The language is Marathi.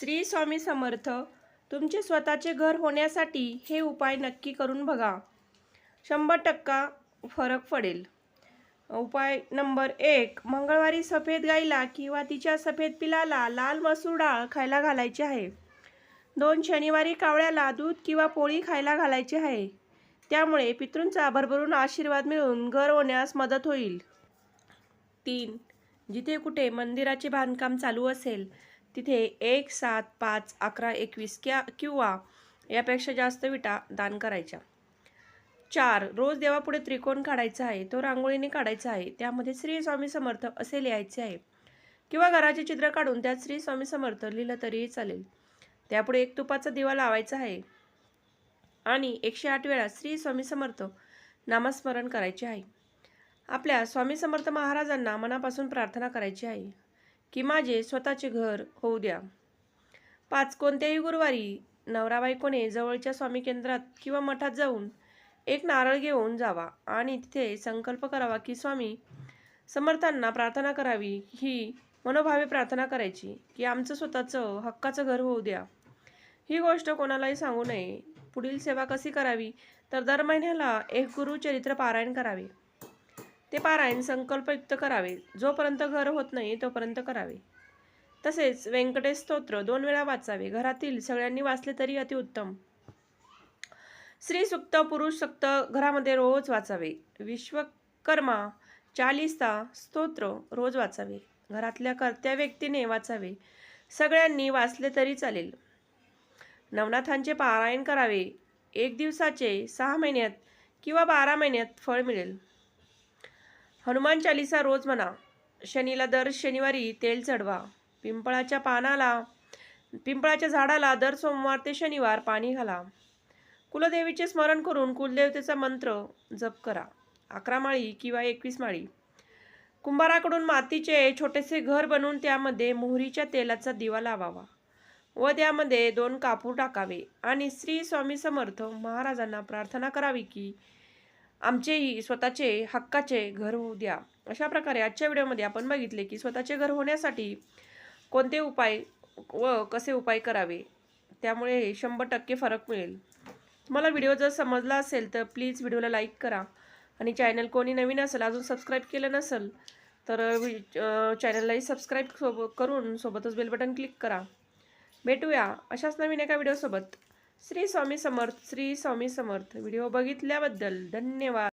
श्री स्वामी समर्थ तुमचे स्वतःचे घर होण्यासाठी हे उपाय नक्की करून बघा. शंभर टक्का फरक पडेल. उपाय नंबर एक मंगळवारी सफेद गाईला किंवा तिच्या सफेद पिलाला लाल मसूर डाळ खायला घालायची आहे. दोन शनिवारी कावळ्याला दूध किंवा पोळी खायला घालायची आहे. त्यामुळे पितृंचा भरभरून आशीर्वाद मिळून घर होण्यास मदत होईल. तीन जिथे कुठे मंदिराचे बांधकाम चालू असेल तिथे एक सात पाच अकरा एकवीस क्या किंवा यापेक्षा जास्त विटा दान करायच्या. चार रोज देवापुढे त्रिकोण काढायचा आहे तो रांगोळीने काढायचा आहे त्यामध्ये श्री स्वामी समर्थ असे लिहायचे आहे. किंवा घराचे चित्र काढून त्यात श्री स्वामी समर्थ लिहिलं तरीही चालेल. त्यापुढे एक तुपाचा दिवा लावायचा आहे. आणि एकशे आठ वेळा श्री स्वामी समर्थ नामस्मरण करायचे आहे. आपल्या स्वामी समर्थ महाराजांना मनापासून प्रार्थना करायची आहे. की माझे स्वतःचे घर होऊ द्या. पाच कोणत्याही गुरुवारी नवरा बायकोने जवळच्या स्वामी केंद्रात किंवा मठात जाऊन एक नारळ घेऊन जावा आणि तिथे संकल्प करावा की स्वामी समर्थांना प्रार्थना करावी ही मनोभावे प्रार्थना करायची की आमचं स्वतःचं हक्काचं घर होऊ द्या. ही गोष्ट कोणालाही सांगू नये. पुढील सेवा कशी करावी? तर दर महिन्याला एक गुरुचरित्र पारायण करावे. ते पारायण संकल्पयुक्त करावे. जोपर्यंत घर होत नाही तोपर्यंत करावे. तसेच व्यंकटेश स्तोत्र दोन वेळा वाचावे. घरातील सगळ्यांनी वाचले तरी अतिउत्तम स्त्री सुक्त पुरुष सुक्त घरामध्ये रोज वाचावे. विश्वकर्मा चालिसा स्तोत्र रोज वाचावे. घरातल्या कर्त्या व्यक्तीने वाचावे. सगळ्यांनी वाचले तरी चालेल. नवनाथांचे पारायण करावे. एक दिवसाचे सहा महिन्यात किंवा बारा महिन्यात फळ मिळेल. हनुमान चालिसा रोज म्हणा. शनीला दर शनिवारी तेल चढवा. पिंपळाच्या पानाला पिंपळाच्या झाडाला दर सोमवार ते शनिवार पाणी घाला. कुलदेवीचे स्मरण करून कुलदेवतेचा मंत्र जप करा. अकरा माळी किंवा एकवीस माळी. कुंभाराकडून मातीचे छोटेसे घर बनवून त्यामध्ये मोहरीच्या तेलाचा दिवा लावावा व त्यामध्ये दोन कापूर टाकावे आणि श्री स्वामी समर्थ महाराजांना प्रार्थना करावी की आमचेही स्वतःचे हक्काचे घर होऊ द्या. अशा प्रकारे आजच्या व्हिडिओमध्ये आपण बघितले की स्वतःचे घर होण्यासाठी कोणते उपाय व कसे उपाय करावे? त्यामुळे शंभर टक्के फरक मिळेल. तुम्हाला व्हिडिओ जर समजला असेल तर प्लीज व्हिडिओला लाईक करा आणि चॅनल कोणी नवीन असेल अजून सबस्क्राईब केलं नसेल तर चॅनललाही सबस्क्राईब सोब करून सोबतच बेल बटन क्लिक करा. भेटूया अशाच नवीन एका व्हिडिओसोबत. श्री स्वामी समर्थ श्री स्वामी समर्थ. व्हिडिओ बघितल्याबद्दल धन्यवाद.